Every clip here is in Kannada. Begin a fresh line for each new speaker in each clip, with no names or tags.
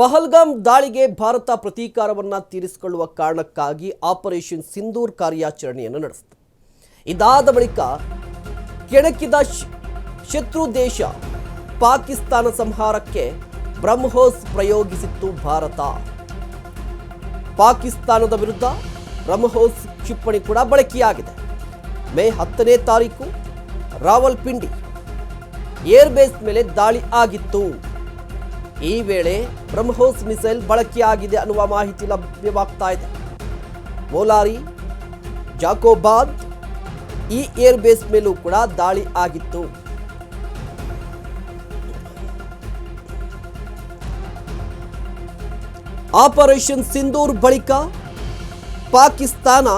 ಪಹಲ್ಗಾಮ್ ದಾಳಿಗೆ ಭಾರತ ಪ್ರತೀಕಾರವನ್ನು ತೀರಿಸಿಕೊಳ್ಳುವ ಕಾರಣಕ್ಕಾಗಿ ಆಪರೇಷನ್ ಸಿಂಧೂರ್ ಕಾರ್ಯಾಚರಣೆಯನ್ನು ನಡೆಸಿತು. ಇದಾದ ಬಳಿಕ ಕೆಣಕಿದ ಶತ್ರು ದೇಶ ಪಾಕಿಸ್ತಾನ ಸಂಹಾರಕ್ಕೆ ಬ್ರಹ್ಮೋಸ್ ಪ್ರಯೋಗಿಸಿತ್ತು ಭಾರತ. ಪಾಕಿಸ್ತಾನದ ವಿರುದ್ಧ ಬ್ರಹ್ಮೋಸ್ ಕ್ಷಿಪಣಿ ಕೂಡ ಬಳಕೆಯಾಗಿದೆ. ಮೇ ಹತ್ತನೇ ತಾರೀಕು ರಾವಲ್ಪಿಂಡಿ ಏರ್ಬೇಸ್ ಮೇಲೆ ದಾಳಿ ಆಗಿತ್ತು. ಈ ವೇಳೆ ಬ್ರಹ್ಮೋಸ್ ಮಿಸೈಲ್ ಬಳಕೆಯಾಗಿದೆ ಅನ್ನುವ ಮಾಹಿತಿ ಲಭ್ಯವಾಗ್ತಾ ಇದೆ. ಮೋಲಾರಿ, ಜಾಕೋಬಾದ್ ಈ ಏರ್ ಬೇಸ್ ಮೇಲೂ ಕೂಡ ದಾಳಿ ಆಗಿತ್ತು. ಆಪರೇಷನ್ ಸಿಂಧೂರ್ ಬಳಿಕ ಪಾಕಿಸ್ತಾನ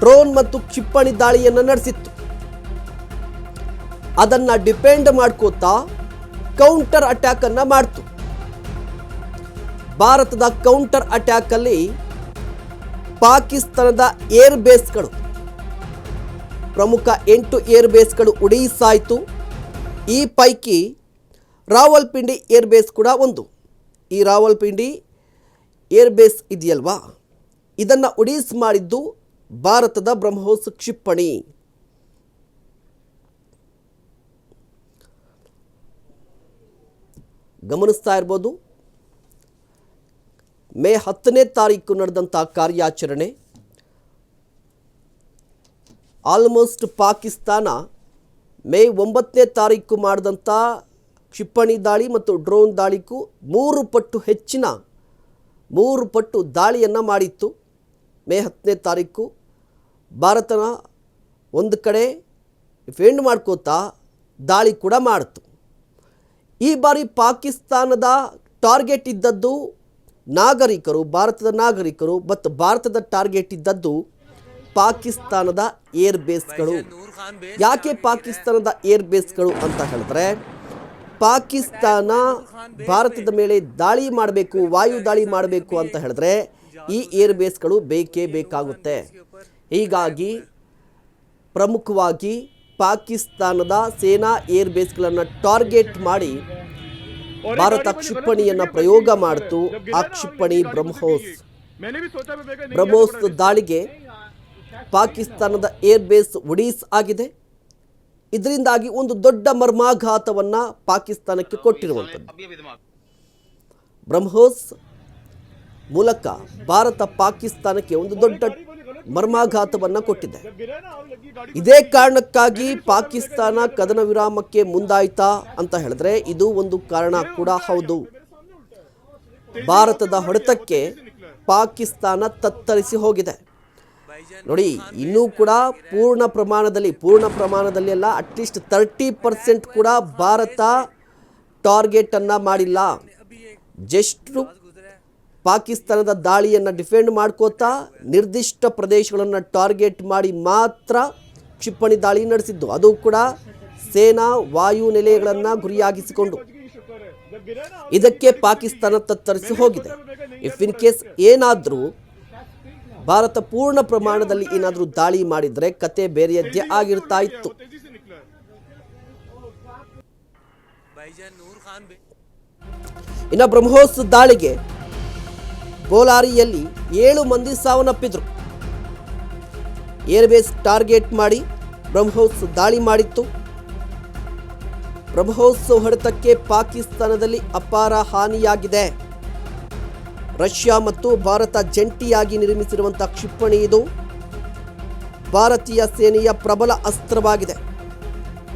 ಡ್ರೋನ್ ಮತ್ತು ಕ್ಷಿಪಣಿ ದಾಳಿಯನ್ನು ನಡೆಸಿತ್ತು. ಅದನ್ನ ಡಿಪೆಂಡ್ ಮಾಡ್ಕೋತಾ ಕೌಂಟರ್ ಅಟ್ಯಾಕ್ ಅನ್ನ ಮಾಡ್ತು. ಭಾರತದ ಕೌಂಟರ್ ಅಟ್ಯಾಕ್ ಅಲ್ಲಿ ಪಾಕಿಸ್ತಾನದ ಏರ್ ಬೇಸ್ಗಳು ಪ್ರಮುಖ ಎಂಟು ಏರ್ ಬೇಸ್ಗಳು ಉಡೀಸಾಯಿತು. ಈ ಪೈಕಿ ರಾವಲ್ಪಿಂಡಿ ಏರ್ ಬೇಸ್ ಕೂಡ ಒಂದು. ಈ ರಾವಲ್ಪಿಂಡಿ ಏರ್ ಬೇಸ್ ಇದೆಯಲ್ವಾ? ಇದನ್ನು ಉಡೀಸ್ ಮಾಡಿದ್ದು ಭಾರತದ ಬ್ರಹ್ಮೋಸ್ ಕ್ಷಿಪಣಿ. ಗಮನಿಸ್ತಾ ಇರ್ಬೋದು ಮೇ ಹತ್ತನೇ ತಾರೀಕು ನಡೆದಂಥ ಕಾರ್ಯಾಚರಣೆ. ಆಲ್ಮೋಸ್ಟ್ ಪಾಕಿಸ್ತಾನ ಮೇ ಒಂಬತ್ತನೇ ತಾರೀಕು ಮಾಡಿದಂಥ ಕ್ಷಿಪಣಿ ದಾಳಿ ಮತ್ತು ಡ್ರೋನ್ ದಾಳಿಗೂ ಮೂರು ಪಟ್ಟು ಹೆಚ್ಚಿನ, ಮೂರು ಪಟ್ಟು ದಾಳಿಯನ್ನು ಮಾಡಿತ್ತು. ಮೇ ಹತ್ತನೇ ತಾರೀಕು ಭಾರತನ ಒಂದು ಕಡೆ ಡಿಫೆಂಡ್ ಮಾಡ್ಕೋತಾ ದಾಳಿ ಕೂಡ ಮಾಡಿತು. ಈ ಬಾರಿ ಪಾಕಿಸ್ತಾನದ ಟಾರ್ಗೆಟ್ ಇದ್ದದ್ದು ನಾಗರಿಕರು, ಭಾರತದ ನಾಗರಿಕರು ಮತ್ತು ಭಾರತದ ಟಾರ್ಗೆಟ್ ಇದ್ದದ್ದು ಪಾಕಿಸ್ತಾನದ ಏರ್ ಬೇಸ್ಗಳು ಯಾಕೆ ಪಾಕಿಸ್ತಾನದ ಏರ್ ಬೇಸ್ಗಳು ಅಂತ ಹೇಳಿದ್ರೆ, ಪಾಕಿಸ್ತಾನ ಭಾರತದ ಮೇಲೆ ದಾಳಿ ಮಾಡಬೇಕು, ವಾಯು ದಾಳಿ ಮಾಡಬೇಕು ಅಂತ ಹೇಳಿದ್ರೆ ಈ ಏರ್ ಬೇಸ್ಗಳು ಬೇಕೇ ಬೇಕಾಗುತ್ತೆ. ಹೀಗಾಗಿ ಪ್ರಮುಖವಾಗಿ ಪಾಕಿಸ್ತಾನದ ಸೇನಾ ಏರ್ ಬೇಸ್ಗಳನ್ನು ಟಾರ್ಗೆಟ್ ಮಾಡಿ ಭಾರತ ಕ್ಷಿಪಣಿಯನ್ನ ಪ್ರಯೋಗ ಮಾಡಿತು. ಆ ಕ್ಷಿಪಣಿ ಬ್ರಹ್ಮೋಸ್. ಬ್ರಹ್ಮೋಸ್ ದಾಳಿಗೆ ಪಾಕಿಸ್ತಾನದ ಏರ್ ಬೇಸ್ ಒಡೀಸ್ ಆಗಿದೆ. ಇದರಿಂದಾಗಿ ಒಂದು ದೊಡ್ಡ ಮರ್ಮಾಘಾತವನ್ನು ಪಾಕಿಸ್ತಾನಕ್ಕೆ ಕೊಟ್ಟಿರುವಂತದ್ದು ಬ್ರಹ್ಮೋಸ್ ಮೂಲಕ ಭಾರತ ಪಾಕಿಸ್ತಾನಕ್ಕೆ ಒಂದು ದೊಡ್ಡ ಮರ್ಮಾಘಾತವನ್ನು ಕೊಟ್ಟಿದೆ. ಇದೇ ಕಾರಣಕ್ಕಾಗಿ ಪಾಕಿಸ್ತಾನ ಕದನ ವಿರಾಮಕ್ಕೆ ಮುಂದಾಯ್ತಾ ಅಂತ ಹೇಳಿದ್ರೆ ಇದು ಒಂದು ಕಾರಣ ಕೂಡ ಹೌದು. ಭಾರತದ ಹೊಡೆತಕ್ಕೆ ಪಾಕಿಸ್ತಾನ ತತ್ತರಿಸಿ ಹೋಗಿದೆ. ನೋಡಿ, ಇನ್ನೂ ಕೂಡ ಪೂರ್ಣ ಪ್ರಮಾಣದಲ್ಲಿ ಪೂರ್ಣ ಪ್ರಮಾಣದಲ್ಲಿ ಅಲ್ಲ ಅಟ್ಲೀಸ್ಟ್ ತರ್ಟಿ ಪರ್ಸೆಂಟ್ ಕೂಡ ಭಾರತ ಟಾರ್ಗೆಟ್ ಟಾರ್ಗೆಟನ್ನು ಮಾಡಿಲ್ಲ. ಜಸ್ಟ್ ಪಾಕಿಸ್ತಾನದ ದಾಳಿಯನ್ನು ಡಿಫೆಂಡ್ ಮಾಡ್ಕೋತಾ ನಿರ್ದಿಷ್ಟ ಪ್ರದೇಶಗಳನ್ನು ಟಾರ್ಗೆಟ್ ಮಾಡಿ ಮಾತ್ರ ಕ್ಷಿಪಣಿ ದಾಳಿ ನಡೆಸಿದ್ದು. ಅದು ಕೂಡ ಸೇನಾ ವಾಯು ನೆಲೆಗಳನ್ನು ಗುರಿಯಾಗಿಸಿಕೊಂಡು. ಇದಕ್ಕೆ ಪಾಕಿಸ್ತಾನ ತತ್ತರಿಸಿ ಹೋಗಿದೆ. ಇಫ್ ಇನ್ ಕೇಸ್ ಏನಾದರೂ ಭಾರತ ಪೂರ್ಣ ಪ್ರಮಾಣದಲ್ಲಿ ಏನಾದರೂ ದಾಳಿ ಮಾಡಿದರೆ ಕತೆ ಬೇರೆಯದ್ದೇ ಆಗಿರ್ತಾ ಇತ್ತು. ಇನ್ನು ಬ್ರಹ್ಮೋಸ್ ದಾಳಿಗೆ ಬೋಲಾರಿಯಲ್ಲಿ ಏಳು ಮಂದಿ ಸಾವನ್ನಪ್ಪಿದ್ರು. ಏರ್ಬೇಸ್ ಟಾರ್ಗೆಟ್ ಮಾಡಿ ಬ್ರಹ್ಮೋಸ್ ದಾಳಿ ಮಾಡಿತ್ತು. ಬ್ರಹ್ಮೋಸ್ ಹೊಡೆತಕ್ಕೆ ಪಾಕಿಸ್ತಾನದಲ್ಲಿ ಅಪಾರ ಹಾನಿಯಾಗಿದೆ. ರಷ್ಯಾ ಮತ್ತು ಭಾರತ ಜಂಟಿಯಾಗಿ ನಿರ್ಮಿಸಿರುವಂಥ ಕ್ಷಿಪಣಿ ಇದು ಭಾರತೀಯ ಸೇನೆಯ ಪ್ರಬಲ ಅಸ್ತ್ರವಾಗಿದೆ.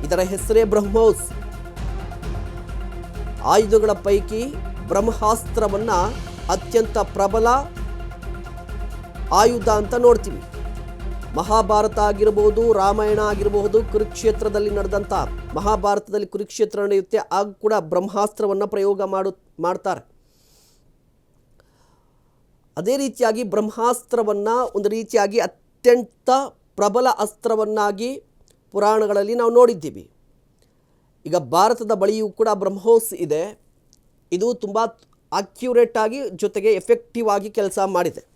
ಇದರ ಹೆಸರೇ ಬ್ರಹ್ಮೋಸ್. ಆಯುಧಗಳ ಪೈಕಿ ಬ್ರಹ್ಮಾಸ್ತ್ರವನ್ನ ಅತ್ಯಂತ ಪ್ರಬಲ ಆಯುಧ ಅಂತ ನೋಡ್ತೀವಿ. ಮಹಾಭಾರತ ಆಗಿರಬಹುದು ರಾಮಾಯಣ ಆಗಿರಬಹುದು ಕುರುಕ್ಷೇತ್ರದಲ್ಲಿ ನಡೆದಂಥ ಮಹಾಭಾರತದಲ್ಲಿ ಕುರುಕ್ಷೇತ್ರ ನಡೆಯುತ್ತೆ, ಆಗ ಕೂಡ ಬ್ರಹ್ಮಾಸ್ತ್ರವನ್ನು ಪ್ರಯೋಗ ಮಾಡು, ಮಾಡ್ತಾರೆ. ಅದೇ ರೀತಿಯಾಗಿ ಬ್ರಹ್ಮಾಸ್ತ್ರವನ್ನು ಒಂದು ರೀತಿಯಾಗಿ ಅತ್ಯಂತ ಪ್ರಬಲ ಅಸ್ತ್ರವನ್ನಾಗಿ ಪುರಾಣಗಳಲ್ಲಿ ನಾವು ನೋಡಿದ್ದೀವಿ. ಈಗ ಭಾರತದ ಬಳಿಯೂ ಕೂಡ ಬ್ರಹ್ಮೋಸ್ ಇದೆ. ಇದು ತುಂಬ ಅಕ್ಯುರೇಟ್ ಆಗಿ ಜೊತೆಗೆ ಎಫೆಕ್ಟಿವ್ ಆಗಿ ಕೆಲಸ ಮಾಡಿದೆ.